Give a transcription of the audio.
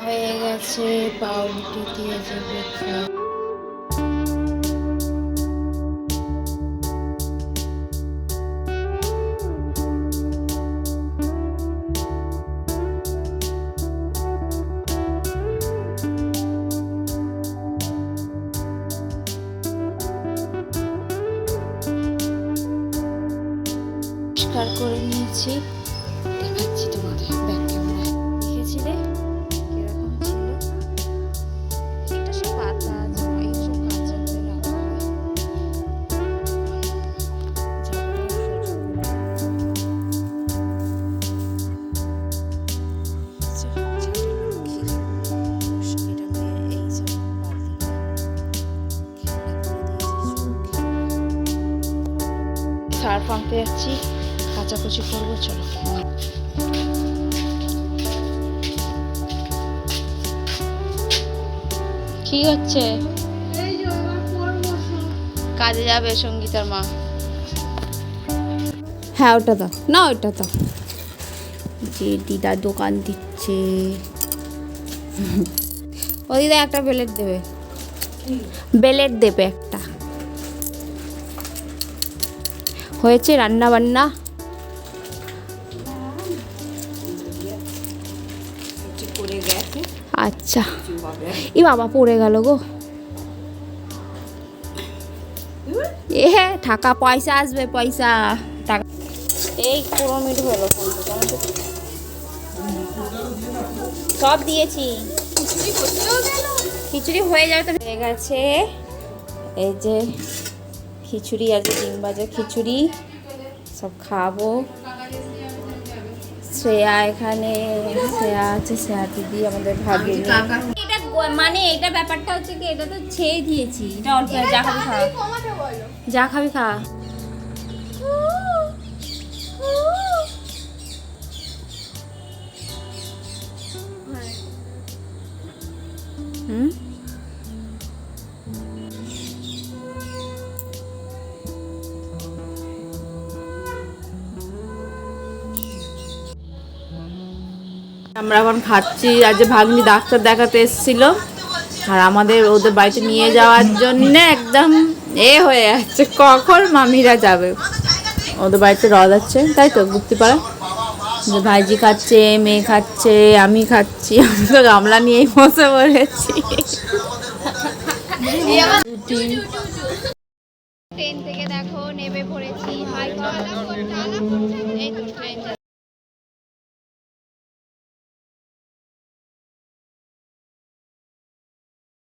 হয়ে গেছে পাউরুটি দিয়ে যাবে পরিষ্কার করে নিয়েছি দেখাচ্ছি তোমাদের সার্ফ আনতে যাচ্ছি কাচাকুচি করব চলো। কি হচ্ছে? কাজে যাবে সঙ্গীতার মা। হ্যাঁ ওটা দাও। না ওটা দাও। যে দিদা দোকান দিচ্ছে। ও দিদা একটা বেলেট দেবে। বেলেট দেবে। হয়েছে রান্না বান্না। আচ্ছা। ই বাবা পড়ে গেল গো। এ হ্যাঁ টাকা, পয়সা আসবে, পয়সা। টাকা। এই পনেরো মিনিট হলো সব দিয়েছি। খিচুড়ি হয়ে যাবে তো হয়ে গেছে। এই যে খিচুড়ি আছে ডিম ভাজা খিচুড়ি সব খাব। শ্রেয়া এখানে শ্রেয়া আছে শ্রেয়া দিদি আমাদের ভাবি এটা মানে এটা ব্যাপারটা হচ্ছে কি এটা তো ছেয়ে দিয়েছি। এটা অল্প যা খাবি খা। যা খাবি খা। হুম? আমরা এখন খাচ্ছি। আর যে ভাগ্নি ডাক্তার দেখাতে এসেছিল, আর আমাদের ওদের বাড়িতে নিয়ে যাওয়ার জন্য একদম এ হয়ে যাচ্ছে। কখন মামিরা যাবে? ওদের বাড়িতে রদ আছে, তাই তো গুপ্তিপাড়া যে ভাইজি খাচ্ছে, মেয়ে খাচ্ছে, আমি খাচ্ছি, আমি তো গামলা নিয়েই বসে পড়েছি। ট্রেন থেকে দেখো পড়েছি